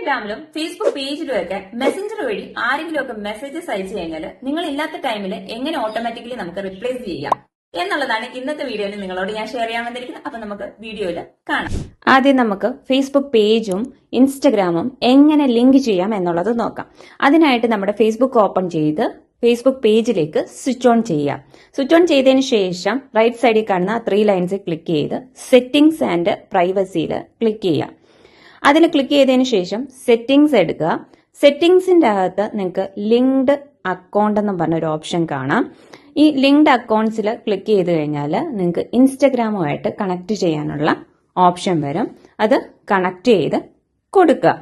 ഇൻസ്റ്റാഗ്രാമിലും ഫേസ്ബുക്ക് പേജിലും ഒക്കെ മെസ്സഞ്ചർ വഴി ആരെങ്കിലും ഒക്കെ മെസ്സേജസ് അയച്ചു കഴിഞ്ഞാൽ നിങ്ങൾ ഇല്ലാത്ത ടൈമിൽ എങ്ങനെ ഓട്ടോമാറ്റിക്കലി നമുക്ക് റിപ്ലേസ് ചെയ്യാം? എന്നുള്ളതാണ് ഇന്നത്തെ വീഡിയോയിൽ നിങ്ങളോട് ഞാൻ ഷെയർ ചെയ്യാൻ വന്നിരിക്കുന്നത്. അപ്പൊ നമുക്ക് വീഡിയോയിൽ കാണാം. ആദ്യം നമുക്ക് ഫേസ്ബുക്ക് പേജും ഇൻസ്റ്റഗ്രാമും എങ്ങനെ ലിങ്ക് ചെയ്യാം എന്നുള്ളത് നോക്കാം. അതിനായിട്ട് നമ്മുടെ ഫേസ്ബുക്ക് ഓപ്പൺ ചെയ്ത് ഫേസ്ബുക്ക് പേജിലേക്ക് സ്വിച്ച് ഓൺ ചെയ്യാം. സ്വിച്ച് ഓൺ ചെയ്തതിന് ശേഷം റൈറ്റ് സൈഡിൽ കാണുന്ന ത്രീ ലൈൻസിൽ ക്ലിക്ക് ചെയ്ത് സെറ്റിംഗ്സ് ആൻഡ് പ്രൈവസിയിൽ ക്ലിക്ക് ചെയ്യാം. അതിൽ ക്ലിക്ക് ചെയ്തതിന് ശേഷം സെറ്റിംഗ്സ് എടുക്കുക. സെറ്റിംഗ്സിന്റെ അകത്ത് നിങ്ങൾക്ക് ലിങ്ക്ഡ് അക്കൗണ്ട് എന്ന് പറഞ്ഞൊരു ഓപ്ഷൻ കാണാം. ഈ ലിങ്ക്ഡ് അക്കൗണ്ട്സിൽ ക്ലിക്ക് ചെയ്ത് കഴിഞ്ഞാൽ നിങ്ങൾക്ക് ഇൻസ്റ്റഗ്രാമുമായിട്ട് കണക്ട് ചെയ്യാനുള്ള ഓപ്ഷൻ വരും. അത് കണക്ട് ചെയ്ത് കൊടുക്കുക.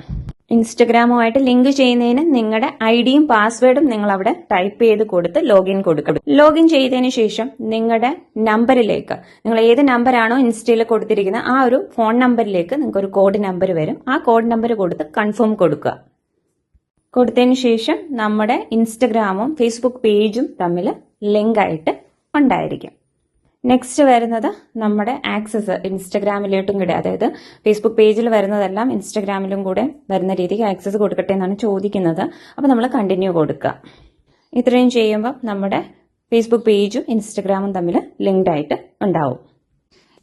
ഇൻസ്റ്റഗ്രാമുമായിട്ട് ലിങ്ക് ചെയ്യുന്നതിന് നിങ്ങളുടെ ഐ ഡിയും പാസ്വേഡും നിങ്ങൾ അവിടെ ടൈപ്പ് ചെയ്ത് കൊടുത്ത് ലോഗിൻ കൊടുക്കണം ലോഗിൻ ചെയ്തതിന് ശേഷം നിങ്ങളുടെ നമ്പറിലേക്ക് നിങ്ങൾ ഏത് നമ്പറാണോ ഇൻസ്റ്റയിൽ കൊടുത്തിരിക്കുന്നത് ആ ഒരു ഫോൺ നമ്പറിലേക്ക് നിങ്ങൾക്ക് ഒരു കോഡ് നമ്പർ വരും. ആ കോഡ് നമ്പർ കൊടുത്ത് കൺഫേം കൊടുക്കുക. കൊടുത്തതിന് ശേഷം നമ്മുടെ ഇൻസ്റ്റഗ്രാമും ഫേസ്ബുക്ക് പേജും തമ്മിൽ ലിങ്കായിട്ട് ഉണ്ടായിരിക്കും. നെക്സ്റ്റ് വരുന്നത് നമ്മുടെ ആക്സസ് ഇൻസ്റ്റഗ്രാമിലോട്ടും കൂടെ. അതായത് ഫേസ്ബുക്ക് പേജിൽ വരുന്നതെല്ലാം ഇൻസ്റ്റഗ്രാമിലും കൂടെ വരുന്ന രീതിക്ക് ആക്സസ് കൊടുക്കട്ടെ എന്നാണ് ചോദിക്കുന്നത്. അപ്പോൾ നമ്മൾ കണ്ടിന്യൂ കൊടുക്കുക. ഇത്രയും ചെയ്യുമ്പോൾ നമ്മുടെ ഫേസ്ബുക്ക് പേജും ഇൻസ്റ്റഗ്രാമും തമ്മിൽ ലിങ്ക്ഡ് ആയിട്ട് ഉണ്ടാവും.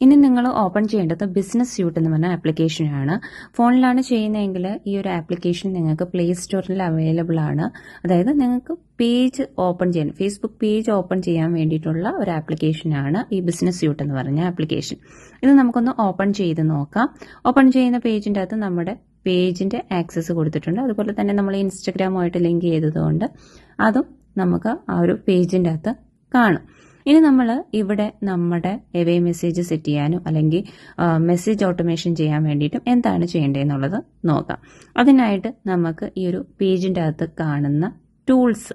ഇനി നിങ്ങൾ ഓപ്പൺ ചെയ്യേണ്ടത് ബിസിനസ് സ്യൂട്ട് എന്ന് പറഞ്ഞ ആപ്ലിക്കേഷനാണ് ഫോണിലാണ് ചെയ്യുന്നതെങ്കിൽ ഈ ഒരു ആപ്ലിക്കേഷൻ നിങ്ങൾക്ക് പ്ലേ സ്റ്റോറിൽ അവൈലബിൾ ആണ്. അതായത് നിങ്ങൾക്ക് പേജ് ഓപ്പൺ ചെയ്യാൻ ഫേസ്ബുക്ക് പേജ് ഓപ്പൺ ചെയ്യാൻ വേണ്ടിയിട്ടുള്ള ഒരു ആപ്ലിക്കേഷനാണ് ഈ ബിസിനസ് സ്യൂട്ട് എന്ന് പറഞ്ഞ ആപ്ലിക്കേഷൻ ഇത് നമുക്കൊന്ന് ഓപ്പൺ ചെയ്ത് നോക്കാം. ഓപ്പൺ ചെയ്യുന്ന പേജിന്റെ അകത്ത് നമ്മുടെ പേജിന്റെ ആക്സസ് കൊടുത്തിട്ടുണ്ട്. അതുപോലെ തന്നെ നമ്മൾ ഇൻസ്റ്റഗ്രാമുമായിട്ട് ലിങ്ക് ചെയ്തതുകൊണ്ട് അതും നമുക്ക് ആ ഒരു പേജിന്റെ അകത്ത് കാണും. ഇനി നമ്മൾ ഇവിടെ നമ്മുടെ എവേ മെസ്സേജ് സെറ്റ് ചെയ്യാനും അല്ലെങ്കിൽ മെസ്സേജ് ഓട്ടോമേഷൻ ചെയ്യാൻ വേണ്ടിയിട്ടും എന്താണ് ചെയ്യേണ്ടതെന്നുള്ളത് നോക്കാം. അതിനായിട്ട് നമുക്ക് ഈ ഒരു പേജിന്റെ അകത്ത് കാണുന്ന ടൂൾസ്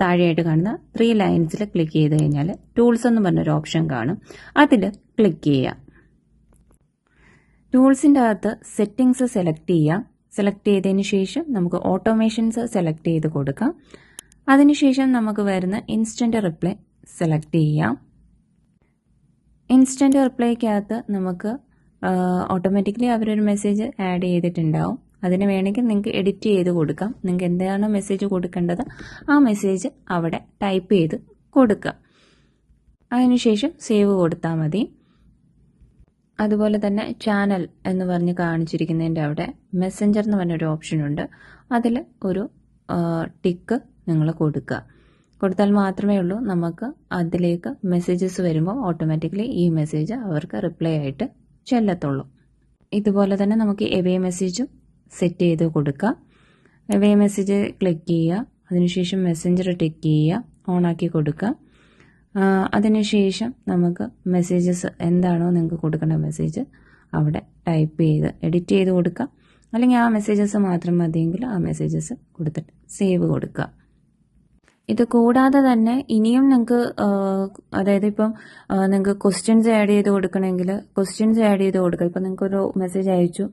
താഴെയായിട്ട് കാണുന്ന ത്രീ ലൈൻസിൽ ക്ലിക്ക് ചെയ്ത് കഴിഞ്ഞാൽ ടൂൾസ് എന്ന് പറഞ്ഞൊരു ഓപ്ഷൻ കാണും. അതിൽ ക്ലിക്ക് ചെയ്യാം ടൂൾസിന്റെ അകത്ത് സെറ്റിങ്സ് സെലക്ട് ചെയ്യാം. സെലക്ട് ചെയ്തതിന് ശേഷം നമുക്ക് ഓട്ടോമേഷൻസ് സെലക്ട് ചെയ്ത് കൊടുക്കാം. അതിനുശേഷം നമുക്ക് വരുന്ന ഇൻസ്റ്റന്റ് റിപ്ലൈ സെലക്ട് ചെയ്യാം. ഇൻസ്റ്റന്റ് റിപ്ലൈക്കകത്ത് നമുക്ക് ഓട്ടോമാറ്റിക്കലി അവരൊരു മെസ്സേജ് ആഡ് ചെയ്തിട്ടുണ്ടാവും. അതിന് വേണമെങ്കിൽ നിങ്ങൾക്ക് എഡിറ്റ് ചെയ്ത് കൊടുക്കാം. നിങ്ങൾക്ക് എന്താണോ മെസ്സേജ് കൊടുക്കേണ്ടത്? ആ മെസ്സേജ് അവിടെ ടൈപ്പ് ചെയ്ത് കൊടുക്കുക. അതിനുശേഷം സേവ് കൊടുത്താൽ മതി. അതുപോലെ തന്നെ ചാനൽ എന്ന് പറഞ്ഞ് കാണിച്ചിരിക്കുന്നതിന്റെ അവിടെ മെസ്സഞ്ചർ എന്ന് പറഞ്ഞൊരു ഓപ്ഷനുണ്ട് അതിൽ ഒരു ടിക്ക് നിങ്ങൾ കൊടുക്കുക. കൊടുത്താൽ മാത്രമേ ഉള്ളൂ. നമുക്ക് അതിലേക്ക് മെസ്സേജസ് വരുമ്പോൾ ഓട്ടോമാറ്റിക്കലി ഈ മെസ്സേജ് അവർക്ക് റിപ്ലൈ ആയിട്ട് ചെല്ലത്തുള്ളൂ. ഇതുപോലെ തന്നെ നമുക്ക് എവേ മെസ്സേജും സെറ്റ് ചെയ്ത് കൊടുക്കാം. എവേ മെസ്സേജ് ക്ലിക്ക് ചെയ്യുക. അതിനുശേഷം മെസ്സഞ്ചർ ടിക്ക് ചെയ്യുക. ആക്കി കൊടുക്കുക. അതിനുശേഷം നമുക്ക് മെസ്സേജസ് എന്താണോ നിങ്ങൾക്ക് കൊടുക്കേണ്ട മെസ്സേജ് അവിടെ ടൈപ്പ് ചെയ്ത് എഡിറ്റ് ചെയ്ത് കൊടുക്കുക. അല്ലെങ്കിൽ ആ മെസ്സേജസ് മാത്രം മതിയെങ്കിൽ ആ മെസ്സേജസ് കൊടുത്തിട്ട് സേവ് കൊടുക്കുക. ഇത് കൂടാതെ തന്നെ ഇനിയും നിങ്ങൾക്ക് അതായത് ഇപ്പം നിങ്ങൾക്ക് ക്വസ്റ്റ്യൻസ് ആഡ് ചെയ്ത് കൊടുക്കണമെങ്കിൽ ക്വസ്റ്റ്യൻസ് ആഡ് ചെയ്ത് കൊടുക്കുക. ഇപ്പം നിങ്ങൾക്ക് ഒരു മെസ്സേജ് അയച്ചു.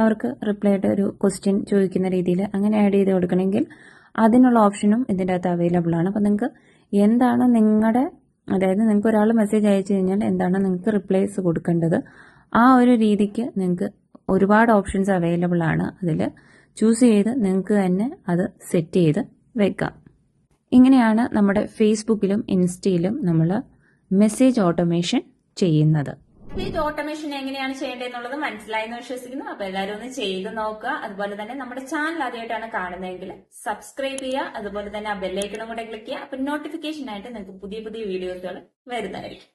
അവർക്ക് റിപ്ലൈ ആയിട്ട് ഒരു ക്വസ്റ്റ്യൻ ചോദിക്കുന്ന രീതിയിൽ അങ്ങനെ ആഡ് ചെയ്ത് കൊടുക്കണമെങ്കിൽ അതിനുള്ള ഓപ്ഷനും ഇതിന്റെ അകത്ത് അവൈലബിൾ ആണ്. അപ്പം നിങ്ങൾക്ക് എന്താണ് നിങ്ങളുടെ അതായത് നിങ്ങൾക്ക് ഒരാൾ മെസ്സേജ് അയച്ചു കഴിഞ്ഞാൽ എന്താണ് നിങ്ങൾക്ക് റിപ്ലൈസ് കൊടുക്കേണ്ടത്? ആ ഒരു രീതിക്ക് നിങ്ങൾക്ക് ഒരുപാട് ഓപ്ഷൻസ് അവൈലബിൾ ആണ്. അതിൽ ചൂസ് ചെയ്ത് നിങ്ങൾക്ക് തന്നെ അത് സെറ്റ് ചെയ്ത് വെക്കാം. ഇങ്ങനെയാണ് നമ്മുടെ ഫേസ്ബുക്കിലും ഇൻസ്റ്റയിലും നമ്മൾ മെസ്സേജ് ഓട്ടോമേഷൻ ചെയ്യുന്നത്. മെസ്സേജ് ഓട്ടോമേഷൻ എങ്ങനെയാണ് ചെയ്യേണ്ടതെന്നുള്ളത് മനസ്സിലായെന്ന് വിശ്വസിക്കുന്നു. അപ്പൊ എല്ലാവരും ഒന്ന് ചെയ്ത് നോക്കുക. അതുപോലെ തന്നെ നമ്മുടെ ചാനൽ ആദ്യമായിട്ടാണ് കാണുന്നതെങ്കിൽ സബ്സ്ക്രൈബ് ചെയ്യുക. അതുപോലെ തന്നെ ആ ബെല്ലൈക്കണും കൂടെ ക്ലിക്ക് ചെയ്യുക. അപ്പൊ നോട്ടിഫിക്കേഷൻ ആയിട്ട് നിങ്ങൾക്ക് പുതിയ പുതിയ വീഡിയോസുകൾ വരുന്നതായിരിക്കും.